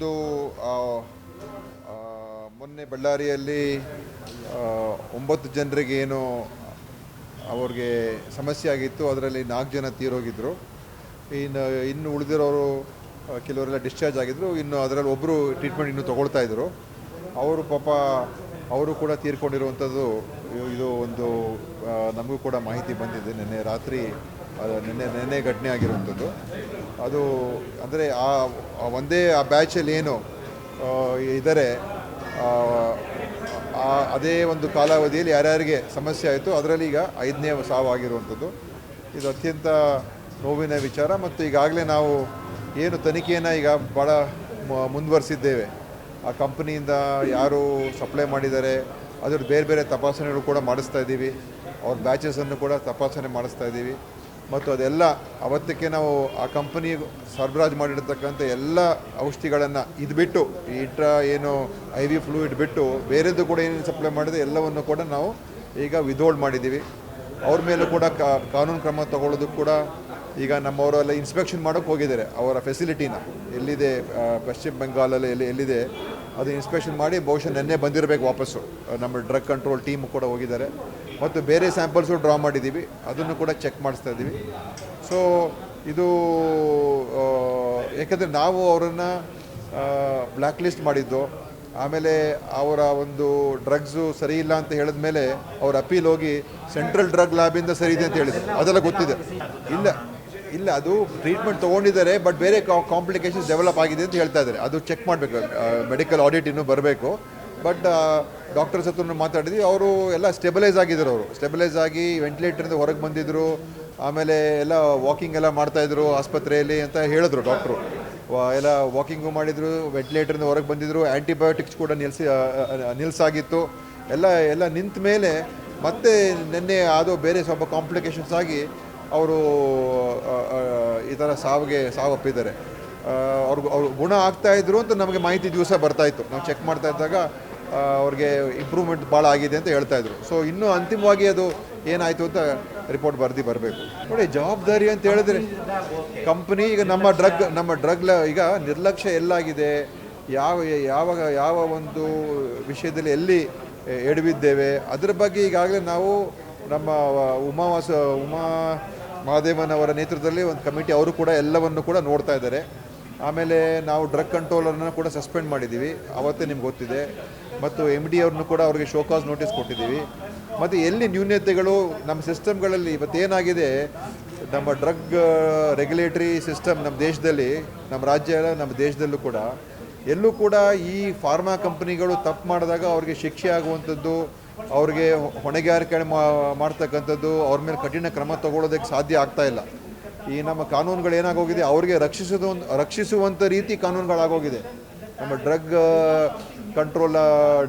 ಒಂದು ಮೊನ್ನೆ ಬಳ್ಳಾರಿಯಲ್ಲಿ ಒಂಬತ್ತು ಜನರಿಗೆ ಏನು ಅವ್ರಿಗೆ ಸಮಸ್ಯೆ ಆಗಿತ್ತು, ಅದರಲ್ಲಿ ನಾಲ್ಕು ಜನ ತೀರೋಗಿದ್ದರು ಇನ್ನು ಇನ್ನು ಉಳಿದಿರೋರು ಕೆಲವರೆಲ್ಲ ಡಿಸ್ಚಾರ್ಜ್ ಆಗಿದ್ದರು ಇನ್ನು ಅದರಲ್ಲಿ ಒಬ್ಬರು ಟ್ರೀಟ್ಮೆಂಟ್ ಇನ್ನೂ ತೊಗೊಳ್ತಾ ಇದ್ದರು ಅವರು ಪಾಪ, ಅವರು ಕೂಡ ತೀರ್ಕೊಂಡಿರುವಂಥದ್ದು, ಇದು- ಒಂದು ನಮಗೂ ಕೂಡ ಮಾಹಿತಿ ಬಂದಿದೆ. ನಿನ್ನೆ ರಾತ್ರಿ ನಿನ್ನೆ ನಿನ್ನೆ ಘಟನೆ ಆಗಿರುವಂಥದ್ದು. ಅದು ಅಂದರೆ ಆ ಒಂದೇ ಆ ಬ್ಯಾಚಲ್ಲಿ ಏನು ಇದ್ದರೆ ಅದೇ ಒಂದು ಕಾಲಾವಧಿಯಲ್ಲಿ ಯಾರ್ಯಾರಿಗೆ ಸಮಸ್ಯೆ ಆಯಿತು, ಅದರಲ್ಲಿ ಈಗ ಐದನೇ ಸಾವಾಗಿರುವಂಥದ್ದು ಇದು ಅತ್ಯಂತ ನೋವಿನ ವಿಚಾರ ಮತ್ತು ಈಗಾಗಲೇ ನಾವು ಏನು ತನಿಖೆಯನ್ನು ಈಗ ಭಾಳ ಮುಂದುವರಿಸಿದ್ದೇವೆ. ಆ ಕಂಪ್ನಿಯಿಂದ ಯಾರು ಸಪ್ಲೈ ಮಾಡಿದ್ದಾರೆ ಅದ್ರ ಬೇರೆ ಬೇರೆ ತಪಾಸಣೆಗಳು ಕೂಡ ಮಾಡಿಸ್ತಾ ಇದ್ದೀವಿ. ಅವ್ರ ಬ್ಯಾಚಸನ್ನು ಕೂಡ ತಪಾಸಣೆ ಮಾಡಿಸ್ತಾ ಇದ್ದೀವಿ. ಮತ್ತು ಅದೆಲ್ಲ ಅವತ್ತಕ್ಕೆ ನಾವು ಆ ಕಂಪನಿ ಸರಬರಾಜು ಮಾಡಿರ್ತಕ್ಕಂಥ ಎಲ್ಲ ಔಷಧಿಗಳನ್ನು ಇದು ಬಿಟ್ಟು ಈ ಇಟ್ರ ಏನು ಐ ವಿ ಫ್ಲೂಯಿಡ್ ಬಿಟ್ಟು ಬೇರೆದು ಕೂಡ ಏನೇನು ಸಪ್ಲೈ ಮಾಡಿದೆ ಎಲ್ಲವನ್ನು ಕೂಡ ನಾವು ಈಗ ವಿಧೋಲ್ಡ್ ಮಾಡಿದ್ದೀವಿ. ಅವ್ರ ಮೇಲೂ ಕೂಡ ಕಾನೂನು ಕ್ರಮ ತಗೊಳ್ಳೋದಕ್ಕೆ ಕೂಡ ಈಗ ನಮ್ಮವರೆಲ್ಲ ಇನ್ಸ್ಪೆಕ್ಷನ್ ಮಾಡೋಕ್ಕೆ ಹೋಗಿದ್ದಾರೆ ಅವರ ಫೆಸಿಲಿಟಿನ ಎಲ್ಲಿದೆ ಪಶ್ಚಿಮ ಬೆಂಗಾಲಲ್ಲಿ ಎಲ್ಲಿ, ಎಲ್ಲಿದೆ, ಅದು ಇನ್ಸ್ಪೆಕ್ಷನ್ ಮಾಡಿ ಬಹುಶಃ ನೆನ್ನೆ ಬಂದಿರಬೇಕು ವಾಪಸ್ಸು. ನಮ್ಮ ಡ್ರಗ್ ಕಂಟ್ರೋಲ್ ಟೀಮ್ ಕೂಡ ಹೋಗಿದ್ದಾರೆ. ಮತ್ತು ಬೇರೆ ಸ್ಯಾಂಪಲ್ಸು ಡ್ರಾ ಮಾಡಿದ್ದೀವಿ. ಅದನ್ನು ಕೂಡ ಚೆಕ್ ಮಾಡಿಸ್ತಾ ಇದ್ದೀವಿ. ಸೊ ಇದು ಏಕೆಂದರೆ ನಾವು ಅವರನ್ನು ಬ್ಲ್ಯಾಕ್ ಲಿಸ್ಟ್ ಮಾಡಿದ್ದು. ಆಮೇಲೆ ಅವರ ಒಂದು ಡ್ರಗ್ಸು ಸರಿ ಇಲ್ಲ ಅಂತ ಹೇಳಿದ ಮೇಲೆ ಅವ್ರ ಅಪೀಲ್ ಹೋಗಿ ಸೆಂಟ್ರಲ್ ಡ್ರಗ್ ಲ್ಯಾಬಿಂದ ಸರಿ ಇದೆ ಅಂತ ಹೇಳಿದ್ರು. ಅದೆಲ್ಲ ಗೊತ್ತಿದೆ. ಇಲ್ಲ ಇಲ್ಲ, ಅದು ಟ್ರೀಟ್ಮೆಂಟ್ ತೊಗೊಂಡಿದ್ದಾರೆ, ಬಟ್ ಬೇರೆ ಕಾಂಪ್ಲಿಕೇಶನ್ಸ್ ಡೆವಲಪ್ ಆಗಿದೆ ಅಂತ ಹೇಳ್ತಾ ಇದ್ದಾರೆ. ಅದು ಚೆಕ್ ಮಾಡಬೇಕು ಮೆಡಿಕಲ್ ಆಡಿಟ್ ಇನ್ನೂ ಬರಬೇಕು. ಬಟ್ ಡಾಕ್ಟರ್ಸ್ ಹತ್ರ ಮಾತಾಡಿದ್ವಿ. ಅವರು ಎಲ್ಲ ಸ್ಟೆಬಿಲೈಸ್ ಆಗಿದ್ರು ಅವರು. ಸ್ಟೆಬಿಲೈಸ್ ಆಗಿ ವೆಂಟಿಲೇಟರಿಂದ ಹೊರಗೆ ಬಂದಿದ್ದರು ಆಮೇಲೆ ಎಲ್ಲ ವಾಕಿಂಗ್ ಎಲ್ಲ ಮಾಡ್ತಾಯಿದ್ರು ಆಸ್ಪತ್ರೆಯಲ್ಲಿ ಅಂತ ಹೇಳಿದ್ರು ಡಾಕ್ಟ್ರು ಎಲ್ಲ ವಾಕಿಂಗು ಮಾಡಿದರು ವೆಂಟಿಲೇಟರಿಂದ ಹೊರಗೆ ಬಂದಿದ್ದರು ಆ್ಯಂಟಿಬಯೋಟಿಕ್ಸ್ ಕೂಡ ನಿಲ್ಸಿ ನಿಲ್ಸಾಗಿತ್ತು. ಎಲ್ಲ ಎಲ್ಲ ನಿಂತ ಮೇಲೆ ಮತ್ತೆ ನಿನ್ನೆ ಅದು ಬೇರೆ ಸ್ವಲ್ಪ ಕಾಂಪ್ಲಿಕೇಶನ್ಸ್ ಆಗಿ ಅವರು ಈ ಥರ ಸಾವಿಗೆ ಸಾವಪ್ಪಿದ್ದಾರೆ ಅವ್ರಿಗೆ ಅವ್ರು ಗುಣ ಆಗ್ತಾ ಇದ್ರು ಅಂತ ನಮಗೆ ಮಾಹಿತಿ ದಿವಸ ಬರ್ತಾಯಿತ್ತು ನಾವು ಚೆಕ್ ಮಾಡ್ತಾ ಇದ್ದಾಗ ಅವ್ರಿಗೆ ಇಂಪ್ರೂವ್ಮೆಂಟ್ ಭಾಳ ಆಗಿದೆ ಅಂತ ಹೇಳ್ತಾ ಇದ್ರು. ಸೊ ಇನ್ನೂ ಅಂತಿಮವಾಗಿ ಅದು ಏನಾಯಿತು ಅಂತ ರಿಪೋರ್ಟ್ ಬರ್ದು ಬರಬೇಕು. ನೋಡಿ, ಜವಾಬ್ದಾರಿ ಅಂತ ಹೇಳಿದ್ರೆ ಕಂಪ್ನಿ ಈಗ ನಮ್ಮ ಡ್ರಗ್ ನಮ್ಮ ಡ್ರಗ್ ಈಗ ನಿರ್ಲಕ್ಷ್ಯ ಎಲ್ಲಾಗಿದೆ. ಯಾವ, ಯಾವಾಗ, ಯಾವ ಒಂದು ವಿಷಯದಲ್ಲಿ ಎಲ್ಲಿ ಎಡವಿದ್ದೇವೆ, ಅದರ ಬಗ್ಗೆ ಈಗಾಗಲೇ ನಾವು ನಮ್ಮ ಉಮಾವಾಸ ಉಮಾ ಮಹಾದೇವನವರ ನೇತೃತ್ವದಲ್ಲಿ ಒಂದು ಕಮಿಟಿ ಅವರು ಕೂಡ ಎಲ್ಲವನ್ನು ಕೂಡ ನೋಡ್ತಾ ಇದ್ದಾರೆ. ಆಮೇಲೆ ನಾವು ಡ್ರಗ್ ಕಂಟ್ರೋಲರ್ನ ಕೂಡ ಸಸ್ಪೆಂಡ್ ಮಾಡಿದ್ದೀವಿ ಅವತ್ತೇ ನಿಮ್ಗೆ ಗೊತ್ತಿದೆ. ಮತ್ತು ಎಂ ಡಿ ಅವ್ರನ್ನೂ ಕೂಡ ಅವರಿಗೆ ಶೋಕಾಸ್ ನೋಟಿಸ್ ಕೊಟ್ಟಿದ್ದೀವಿ. ಮತ್ತು ಎಲ್ಲಿ ನ್ಯೂನ್ಯತೆಗಳು ನಮ್ಮ ಸಿಸ್ಟಮ್ಗಳಲ್ಲಿ ಇವತ್ತೇನಾಗಿದೆ ನಮ್ಮ ಡ್ರಗ್ ರೆಗ್ಯುಲೇಟರಿ ಸಿಸ್ಟಮ್ ನಮ್ಮ ದೇಶದಲ್ಲಿ, ನಮ್ಮ ರಾಜ್ಯ, ನಮ್ಮ ದೇಶದಲ್ಲೂ ಕೂಡ, ಎಲ್ಲೂ ಕೂಡ ಈ ಫಾರ್ಮಾ ಕಂಪ್ನಿಗಳು ತಪ್ಪು ಮಾಡಿದಾಗ ಅವ್ರಿಗೆ ಶಿಕ್ಷೆ ಆಗುವಂಥದ್ದು, ಅವ್ರಿಗೆ ಹೊಣೆಗಾರಿಕೆ ಮಾಡ್ತಕ್ಕಂಥದ್ದು, ಅವ್ರ ಮೇಲೆ ಕಠಿಣ ಕ್ರಮ ತಗೊಳ್ಳೋದಕ್ಕೆ ಸಾಧ್ಯ ಆಗ್ತಾ ಇಲ್ಲ. ಈ ನಮ್ಮ ಕಾನೂನುಗಳು ಏನಾಗೋಗಿದೆ, ಅವ್ರಿಗೆ ರಕ್ಷಿಸೋದು ರಕ್ಷಿಸುವಂಥ ರೀತಿ ಕಾನೂನುಗಳಾಗೋಗಿದೆ. ನಮ್ಮ ಡ್ರಗ್ ಕಂಟ್ರೋಲ್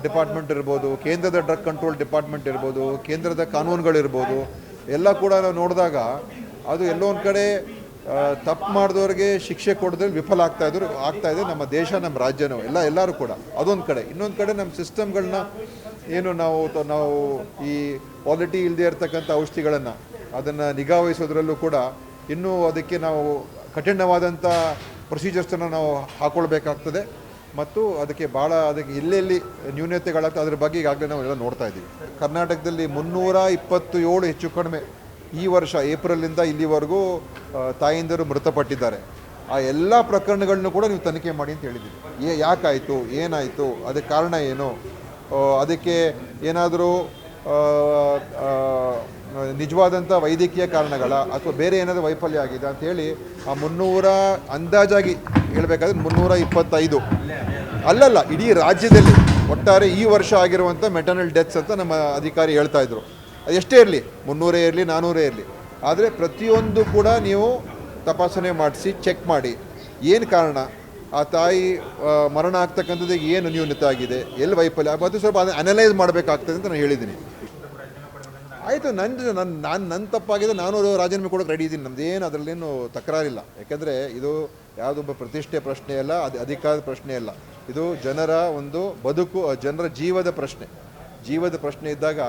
ಡಿಪಾರ್ಟ್ಮೆಂಟ್ ಇರ್ಬೋದು, ಕೇಂದ್ರದ ಡ್ರಗ್ ಕಂಟ್ರೋಲ್ ಡಿಪಾರ್ಟ್ಮೆಂಟ್ ಇರ್ಬೋದು, ಕೇಂದ್ರದ ಕಾನೂನುಗಳಿರ್ಬೋದು, ಎಲ್ಲ ಕೂಡ ನಾವು ನೋಡಿದಾಗ ಅದು ಎಲ್ಲೋ ಒಂದು ಕಡೆ ತಪ್ಪು ಮಾಡಿದವ್ರಿಗೆ ಶಿಕ್ಷೆ ಕೊಡೋದ್ರಲ್ಲಿ ವಿಫಲ ಆಗ್ತಾ ಇದ್ರು, ಆಗ್ತಾ ಇದೆ ನಮ್ಮ ದೇಶ, ನಮ್ಮ ರಾಜ್ಯನೂ, ಎಲ್ಲ, ಎಲ್ಲರೂ ಕೂಡ. ಅದೊಂದು ಕಡೆ. ಇನ್ನೊಂದು ಕಡೆ ನಮ್ಮ ಸಿಸ್ಟಮ್ಗಳನ್ನ ಏನು ನಾವು ನಾವು ಈ ಕ್ವಾಲಿಟಿ ಇಲ್ಲದೇ ಇರ್ತಕ್ಕಂಥ ಔಷಧಿಗಳನ್ನು, ಅದನ್ನು ನಿಗಾವಹಿಸೋದ್ರಲ್ಲೂ ಕೂಡ ಇನ್ನೂ ಅದಕ್ಕೆ ನಾವು ಕಠಿಣವಾದಂಥ ಪ್ರೊಸೀಜರ್ಸನ್ನು ನಾವು ಹಾಕ್ಕೊಳ್ಬೇಕಾಗ್ತದೆ ಮತ್ತು ಅದಕ್ಕೆ ಭಾಳ ಅದಕ್ಕೆ ಎಲ್ಲೆಲ್ಲಿ ನ್ಯೂನತೆಗಳಾಗ್ತದೆ ಅದ್ರ ಬಗ್ಗೆ ಈಗಾಗಲೇ ನಾವು ಎಲ್ಲ ನೋಡ್ತಾ ಇದ್ದೀವಿ. ಕರ್ನಾಟಕದಲ್ಲಿ ಮುನ್ನೂರ ಇಪ್ಪತ್ತು ಏಳು ಹೆಚ್ಚು ಕಡಿಮೆ ಈ ವರ್ಷ ಏಪ್ರಿಲಿಂದ ಇಲ್ಲಿವರೆಗೂ ತಾಯಂದಿರು ಮೃತಪಟ್ಟಿದ್ದಾರೆ. ಆ ಎಲ್ಲ ಪ್ರಕರಣಗಳನ್ನು ಕೂಡ ನೀವು ತನಿಖೆ ಮಾಡಿ ಅಂತ ಹೇಳಿದ್ದೀವಿ ಏ, ಯಾಕಾಯಿತು, ಏನಾಯಿತು, ಅದಕ್ಕೆ ಕಾರಣ ಏನು? ಅದಕ್ಕೆ ಏನಾದರೂ ನಿಜವಾದಂಥ ವೈದ್ಯಕೀಯ ಕಾರಣಗಳ ಅಥವಾ ಬೇರೆ ಏನಾದರೂ ವೈಫಲ್ಯ ಆಗಿದೆ ಅಂತ ಹೇಳಿ ಆ ಮುನ್ನೂರ ಅಂದಾಜಾಗಿ ಹೇಳಬೇಕಾದ್ರೆ ಮುನ್ನೂರ ಇಪ್ಪತ್ತೈದು. ಅಲ್ಲಲ್ಲ, ಇಡೀ ರಾಜ್ಯದಲ್ಲಿ ಒಟ್ಟಾರೆ ಈ ವರ್ಷ ಆಗಿರುವಂಥ ಮೆಟರ್ನಲ್ ಡೆತ್ಸ್ ಅಂತ ನಮ್ಮ ಅಧಿಕಾರಿ ಹೇಳ್ತಾ ಇದ್ರು. ಅದು ಎಷ್ಟೇ ಇರಲಿ, ಮುನ್ನೂರೇ ಇರಲಿ ನಾನ್ನೂರೇ ಇರಲಿ. ಆದರೆ ಪ್ರತಿಯೊಂದು ಕೂಡ ನೀವು ತಪಾಸಣೆ ಮಾಡಿಸಿ ಚೆಕ್ ಮಾಡಿ. ಏನು ಕಾರಣ? ಆ ತಾಯಿ ಮರಣ ಆಗ್ತಕ್ಕಂಥದ್ದು ಏನು ನ್ಯೂನತೆ ಆಗಿದೆ? ಎಲ್ಲಿ ವೈಫಲ್ಯ? ಮತ್ತು ಸ್ವಲ್ಪ ಅದನ್ನು ಅನಲೈಸ್ ಮಾಡಬೇಕಾಗ್ತದೆ ಅಂತ ನಾನು ಹೇಳಿದ್ದೀನಿ. ಆಯಿತು ನನ್ನ ನನ್ನ ನಾನು ನನ್ನ ತಪ್ಪಾಗಿದೆ, ನಾನು ರಾಜೀನಾಮೆ ಕೊಡೋಕೆ ರೆಡಿ ಇದ್ದೀನಿ ನಮ್ದೇನು ಅದರಲ್ಲೇನು ತಕರಾರಿಲ್ಲ. ಯಾಕೆಂದರೆ ಇದು ಯಾವುದೊಬ್ಬ ಪ್ರತಿಷ್ಠೆ ಪ್ರಶ್ನೆ ಅಲ್ಲ, ಅದು ಅಧಿಕಾರದ ಪ್ರಶ್ನೆ ಅಲ್ಲ. ಇದು ಜನರ ಒಂದು ಬದುಕು ಜನರ ಜೀವದ ಪ್ರಶ್ನೆ. ಜೀವದ ಪ್ರಶ್ನೆ ಇದ್ದಾಗ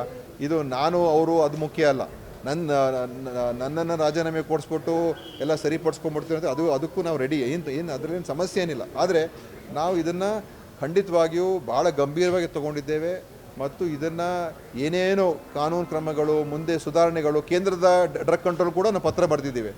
ಇದು ನಾನು, ಅವರು, ಅದು ಮುಖ್ಯ ಅಲ್ಲ. ನನ್ನ ನನ್ನನ್ನು ರಾಜೀನಾಮೆ ಕೊಡಿಸ್ಬಿಟ್ಟು ಎಲ್ಲ ಸರಿಪಡಿಸ್ಕೊಂಡ್ಬಿಡ್ತೀವಿ ಅಂತ ಅದು ಅದಕ್ಕೂ ನಾವು ರೆಡಿ ಏನು ಏನು ಅದರಲ್ಲೇನು ಸಮಸ್ಯೆ ಏನಿಲ್ಲ. ಆದರೆ ನಾವು ಇದನ್ನು ಖಂಡಿತವಾಗಿಯೂ ಭಾಳ ಗಂಭೀರವಾಗಿ ತಗೊಂಡಿದ್ದೇವೆ. ಮತ್ತು ಇದನ್ನು ಏನೇನು ಕಾನೂನು ಕ್ರಮಗಳು ಮುಂದೆ ಸುಧಾರಣೆಗಳು ಕೇಂದ್ರದ ಡ್ರಗ್ ಕಂಟ್ರೋಲ್ ಕೂಡ ನಾವು ಪತ್ರ ಬರೆದಿದ್ದೇವೆ.